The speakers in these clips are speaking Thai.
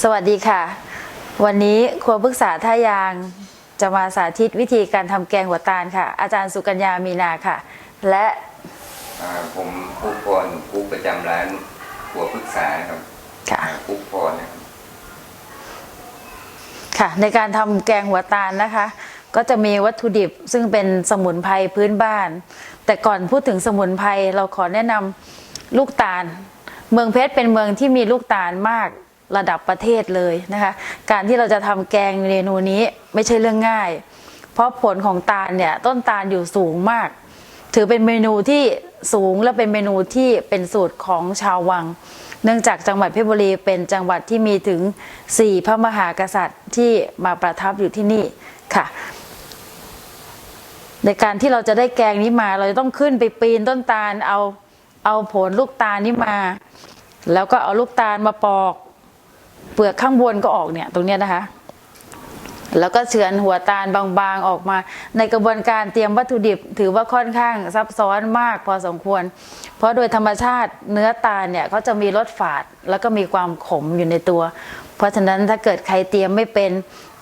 สวัสดีค่ะ วันนี้ครัวปรึกษาท่ายางจะมาสาธิตวิธีการทำแกงหัวตาลค่ะ อาจารย์สุกัญญามีนาค่ะ และอ่าผมปุ๊กพรปุ๊กประจำร้านหัวปรึกษานะครับค่ะอ่าปุ๊กพรนะครับค่ะในการทำแกงหัวตาลนะคะ ก็จะมีวัตถุดิบซึ่งเป็นสมุนไพรพื้นบ้าน แต่ก่อนพูดถึงสมุนไพรเราขอแนะนำลูกตาล เมืองเพชรเป็นเมืองที่มีลูกตาลมาก ระดับประเทศเลยนะคะ การที่เราจะทำแกงเมนูนี้ไม่ใช่เรื่องง่าย เพราะผลของตาลเนี่ยต้นตาลอยู่สูงมาก ถือเป็นเมนูที่สูงและเป็นเมนูที่เป็นสูตรของชาววัง เนื่องจากจังหวัดเพชรบุรีเป็นจังหวัดที่มีถึง 4 พระมหากษัตริย์ที่มาประทับอยู่ที่นี่ค่ะในการที่เราจะได้แกงนี้มา เราจะต้องขึ้นไปปีนต้นตาลเอาเอาผลลูกตาลนี้มา แล้วก็เอาลูกตาลมาปอก เปลือกข้างบนก็ออกเนี่ยตรงเนี้ยนะคะ แล้วก็เฉือนหัวตาลบางๆออกมา ในกระบวนการเตรียมวัตถุดิบ ถือว่าค่อนข้างซับซ้อนมากพอสมควร เพราะโดยธรรมชาติเนื้อตาลเนี่ยเขาจะมีรสฝาด แล้วก็มีความขมอยู่ในตัว เพราะฉะนั้นถ้าเกิดใครเตรียมไม่เป็น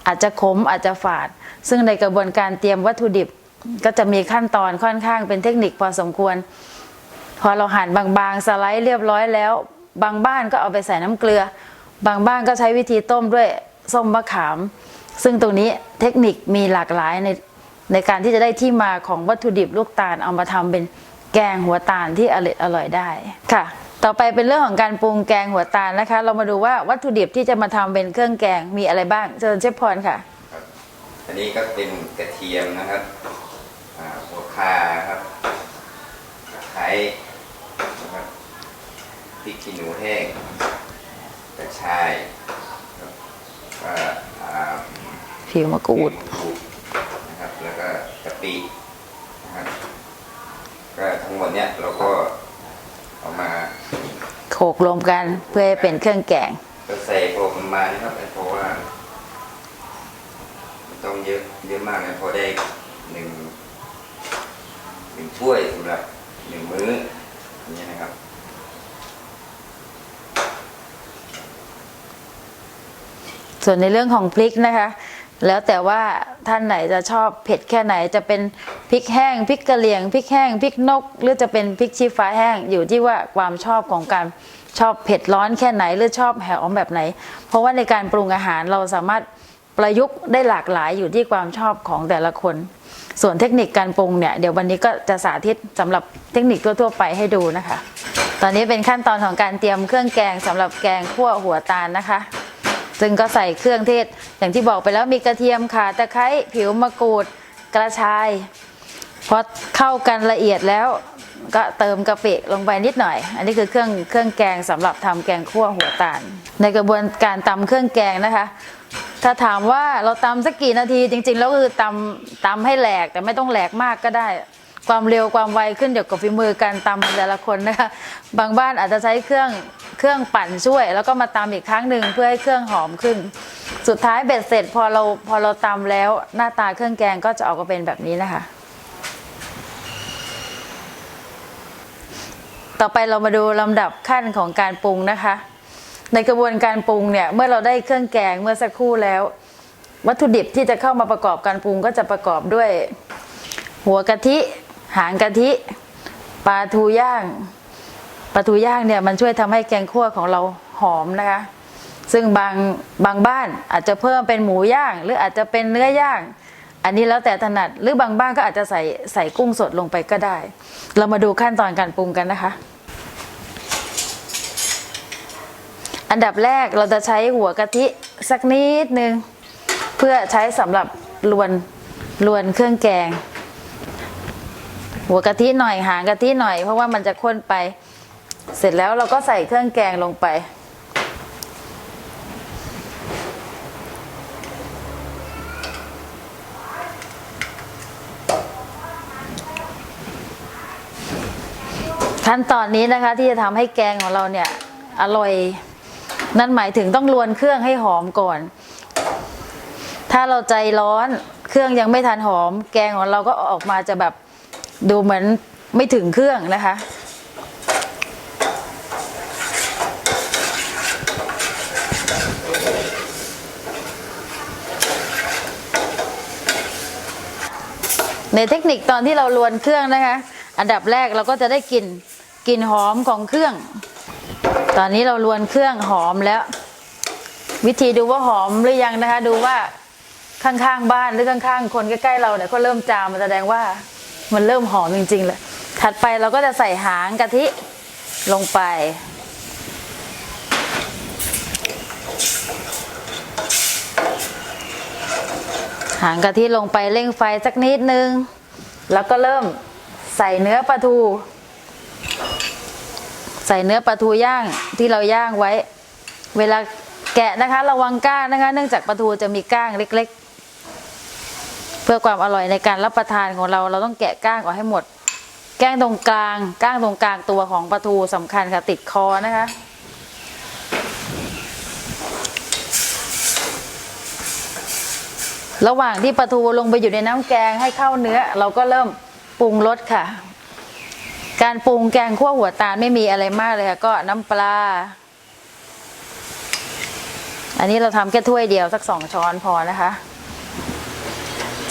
อาจจะขมอาจจะฝาด ซึ่งในกระบวนการเตรียมวัตถุดิบก็จะมีขั้นตอนค่อนข้างเป็นเทคนิคพอสมควร พอเราหั่นบางๆ สไลด์เรียบร้อยแล้ว บางบ้านก็เอาไปใส่น้ำเกลือ บางบ้านก็ใช้วิธีต้มด้วยส้มมะขาม ซึ่งตรงนี้เทคนิคมีหลากหลายในในการที่จะได้ที่มาของวัตถุดิบลูกตาลเอามาทำเป็นแกงหัวตาลที่อร่อยอร่อยได้ค่ะ ต่อไปเป็นเรื่องของการปรุงแกงหัวตาลนะคะ เรามาดูว่าวัตถุดิบที่จะมาทำเป็นเครื่องแกงมีอะไรบ้างเชิญเชฟพรค่ะอันนี้ก็เป็นกระเทียมนะครับหัวคาครับตะไคร้นะครับพริกขี้หนูแห้ง กระชายครับก็อ่าผิวมะกรูดมะกรูดนะครับ แล้วก็กะปินะครับก็ทั้งหมดเนี้ยเราก็เอามาโขลกรวมกันเพื่อให้เป็นเครื่องแกงก็ใส่พอประมาณนะครับเพราะว่ามันต้องเยอะเยอะมากนะพอได้หนึ่งหนึ่งถ้วยสำหรับหนึ่งมื้ออย่างนี้ยนะครับ ส่วนในเรื่องของพริกนะคะ แล้วแต่ว่าท่านไหนจะชอบเผ็ดแค่ไหนจะเป็นพริกแห้งพริกกะเหรี่ยงพริกแห้งพริกนก หรือจะเป็นพริกชี้ฟ้าแห้งอยู่ที่ว่าความชอบของการชอบเผ็ดร้อนแค่ไหนหรือชอบแหวมแบบไหน เพราะว่าในการปรุงอาหารเราสามารถประยุกต์ได้หลากหลายอยู่ที่ความชอบของแต่ละคน ส่วนเทคนิคการปรุงเนี่ยเดี๋ยววันนี้ก็จะสาธิตสำหรับเทคนิคทั่วๆไปให้ดูนะคะ ตอนนี้เป็นขั้นตอนของการเตรียมเครื่องแกงสำหรับแกงขั่วหัวตาลนะคะ ซึ่งก็ใส่เครื่องเทศ อย่างที่บอกไปแล้วมีกระเทียมข่าตะไคร้ผิวมะกรูดกระชายพอเข้ากันละเอียดแล้วก็เติมกะปิลงไปนิดหน่อย อันนี้คือเครื่องเครื่องแกงสำหรับทำแกงคั่วหัวตาล ในกระบวนการตำเครื่องแกงนะคะ ถ้าถามว่าเราตำสักกี่นาทีจริง ๆ แล้วคือตำตำให้แหลกแต่ไม่ต้องแหลกมากก็ได้ ความเร็วความไวขึ้นอยู่กับฝีมือการตำแต่ละคนนะคะบางบ้านอาจจะใช้เครื่องเครื่องปั่นช่วย แล้วก็มาตำอีกครั้งหนึ่งเพื่อให้เครื่องหอมขึ้น สุดท้ายเบ็ดเสร็จพอเราพอเราตำแล้วหน้าตาเครื่องแกงก็จะออกมาเป็นแบบนี้นะคะ ต่อไปเรามาดูลำดับขั้นของการปรุงนะคะ ในกระบวนการปรุงเนี่ยเมื่อเราได้เครื่องแกงเมื่อสักครู่แล้ว วัตถุดิบที่จะเข้ามาประกอบการปรุงก็จะประกอบด้วย หัวกะทิ หางกะทิปลาทูย่างปลาทูย่างเนี่ยมันช่วยทำให้แกงคั่วของเราหอมนะคะ ซึ่งบางบางบ้านอาจจะเพิ่มเป็นหมูย่าง หรืออาจจะเป็นเนื้อย่าง อันนี้แล้วแต่ถนัดหรือบางบ้านก็อาจจะใส่ใส่กุ้งสดลงไปก็ได้ เรามาดูขั้นตอนการปรุงกันนะคะ อันดับแรกเราจะใช้หัวกะทิสักนิดนึงเพื่อใช้สำหรับลวนลวนเครื่องแกง หัวกะทิหน่อยหางกะทิหน่อย เพราะว่ามันจะข้นไป เสร็จแล้วเราก็ใส่เครื่องแกงลงไป ขั้นตอนนี้นะคะที่จะทำให้แกงของเราเนี่ย อร่อย นั่นหมายถึงต้องลวนเครื่องให้หอมก่อน ถ้าเราใจร้อนเครื่องยังไม่ทันหอม แกงของเราก็ออกมาจะแบบ ดูเหมือนไม่ถึงเครื่องนะคะ ในเทคนิคตอนที่เราลวนเครื่องนะคะ อันดับแรกเราก็จะได้กลิ่นกลิ่นหอมของเครื่อง ตอนนี้เราลวนเครื่องหอมแล้ว วิธีดูว่าหอมหรือยังนะคะ ดูว่าข้างๆบ้านหรือข้างๆ คนใกล้ๆเราเนี่ยก็เริ่มจามแสดงว่า มันเริ่มหอมจริงๆเลยถัดไปเราก็จะใส่หางกะทิลงไป หางกะทิลงไปเร่งไฟสักนิดนึง แล้วก็เริ่มใส่เนื้อปลาทู ใส่เนื้อปลาทูย่างที่เราย่างไว้ เวลาแกะนะคะ ระวังก้างนะคะ เนื่องจากปลาทูจะมีก้างเล็กๆ พื่อความอร่อยในการรับประทานของเราเราต้องแกะก้างออกให้หมด แก้งตรงกลาง ก้างตรงกลางตัวของปลาทูสำคัญค่ะติดคอนะคะระหว่างที่ปลาทูลงไปอยู่ในน้ำแกงให้เข้าเนื้อ เราก็เริ่มปรุงรสค่ะ การปรุงแกงขั้วหัวตาลไม่มีอะไรมากเลยค่ะ ก็น้ำปลา อันนี้เราทำแค่ถ้วยเดียวสักสองช้อนพอนะคะ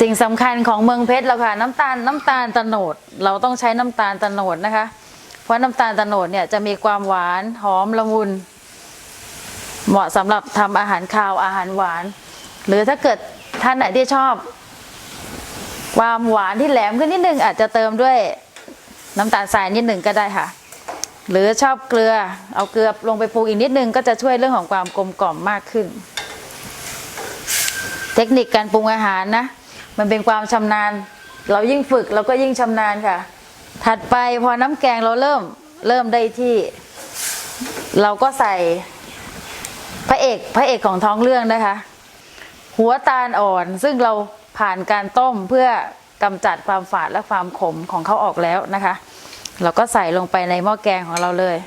สิ่งสำคัญของเมืองเพชรเราค่ะ น้ำตาลน้ำตาลตะโนด เราต้องใช้น้ำตาลตะโนดนะคะ เพราะน้ำตาลตะโนดเนี่ยจะมีความหวานหอมละมุน เหมาะสำหรับทำอาหารคาวอาหารหวาน หรือถ้าเกิดท่านไหนที่ชอบ ความหวานที่แหลมขึ้นนิดนึงอาจจะเติมด้วยน้ำตาลทรายนิดหนึ่งก็ได้ค่ะ หรือชอบเกลือเอาเกลือลงไปปรุงอีกนิดนึงก็จะช่วยเรื่องของความกลมกล่อมมากขึ้น เทคนิคการปรุงอาหารนะ มันเป็นความชำนาญ เรายิ่งฝึกเราก็ยิ่งชำนาญค่ะ ถัดไปพอน้ำแกงเราเริ่มเริ่มได้ที่ เราก็ใส่พระเอกพระเอกของท้องเรื่องนะคะ หัวตาลอ่อนซึ่งเราผ่านการต้มเพื่อกำจัดความฝาดและความขมของเขาออกแล้วนะคะ เราก็ใส่ลงไปในหม้อแกงของเราเลย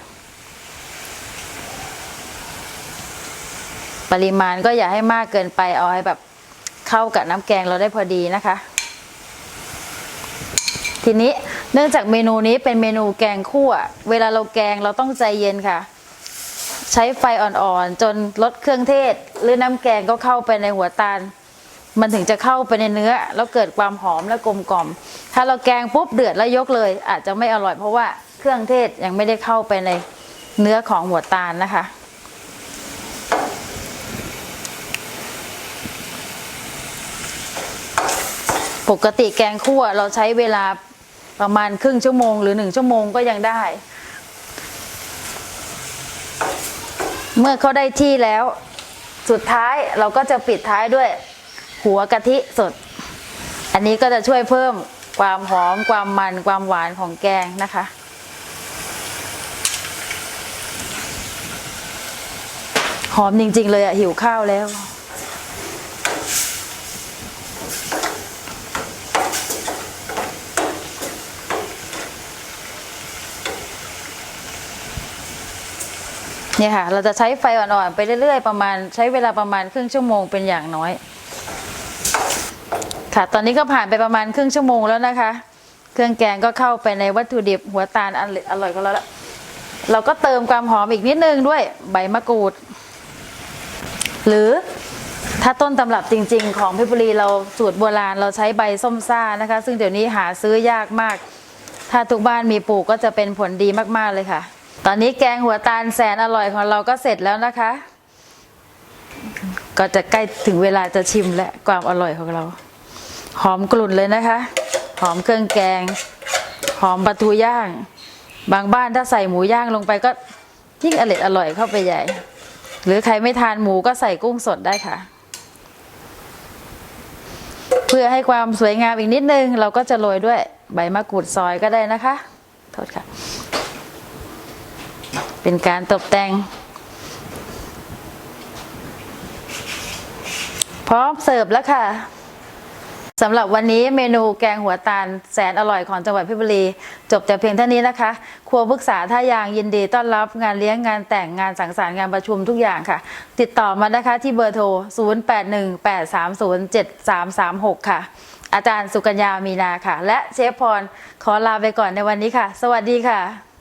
ปริมาณก็อย่าให้มากเกินไปเอาให้แบบ เข้ากับน้ำแกงเราได้พอดีนะคะ ทีนี้เนื่องจากเมนูนี้เป็นเมนูแกงคั่ว เวลาเราแกงเราต้องใจเย็นค่ะ ใช้ไฟอ่อนๆ จนลดเครื่องเทศ หรือน้ำแกงก็เข้าไปในหัวตาล มันถึงจะเข้าไปในเนื้อ แล้วเกิดความหอมและกลมกล่อม ถ้าเราแกงปุ๊บเดือดแล้วยกเลย อาจจะไม่อร่อยเพราะว่าเครื่องเทศยังไม่ได้เข้าไปในเนื้อของหัวตาลนะคะ ปกติแกงคั่วเราใช้เวลาประมาณครึ่งชั่วโมง หรือหนึ่งชั่วโมงก็ยังได้ เมื่อเขาได้ที่แล้ว สุดท้ายเราก็จะปิดท้ายด้วย หัวกะทิสด อันนี้ก็จะช่วยเพิ่มความหอมความมันความหวานของแกงนะคะหอมจริง ๆ เลยอะหิวข้าวแล้ว เนี่ยค่ะ เราจะใช้ไฟอ่อนๆไปเรื่อยๆ ประมาณใช้เวลาประมาณครึ่งชั่วโมงเป็นอย่างน้อย ค่ะ ตอนนี้ก็ผ่านไปประมาณครึ่งชั่วโมงแล้วนะคะ เครื่องแกงก็เข้าไปในวัตถุดิบหัวตาลอันอร่อยของเราแล้วเราก็เติมความหอมอีกนิดนึงด้วยใบมะกรูด หรือถ้าต้นตำรับจริง ๆ ของเพชรบุรีเราสูตรโบราณเราใช้ใบส้มซ่านะคะ ซึ่งเดี๋ยวนี้หาซื้อยากมาก ถ้าทุกบ้านมีปลูกก็จะเป็นผลดีมากๆเลยค่ะ ตอนนี้แกงหัวตาลแสนอร่อยของเราก็เสร็จแล้วนะคะ ก็จะใกล้ถึงเวลาจะชิมและความอร่อยของเรา หอมกลุ่นเลยนะคะ หอมเครื่องแกง หอมปลาทูย่าง บางบ้านถ้าใส่หมูย่างลงไปก็ยิ่งอร่อยอร่อยเข้าไปใหญ่ หรือใครไม่ทานหมูก็ใส่กุ้งสดได้ค่ะ เพื่อให้ความสวยงามอีกนิดนึง เราก็จะโรยด้วยใบมะกรูดซอยก็ได้นะคะ โทษค่ะ เป็นการตกแต่ง พร้อมเสิร์ฟแล้วค่ะสำหรับวันนี้เมนูแกงหัวตาลแสนอร่อยของจังหวัดเพชรบุรี จบแต่เพียงเท่านี้นะคะ ครัวพฤกษาท่ายางยินดีต้อนรับงานเลี้ยงงานแต่งงานสังสรรค์งานประชุมทุกอย่างค่ะ ติดต่อมานะคะที่เบอร์โทร 0818307336 ค่ะ อาจารย์สุกัญญามีนาค่ะ และเชฟพรขอลาไปก่อนในวันนี้ค่ะ สวัสดีค่ะ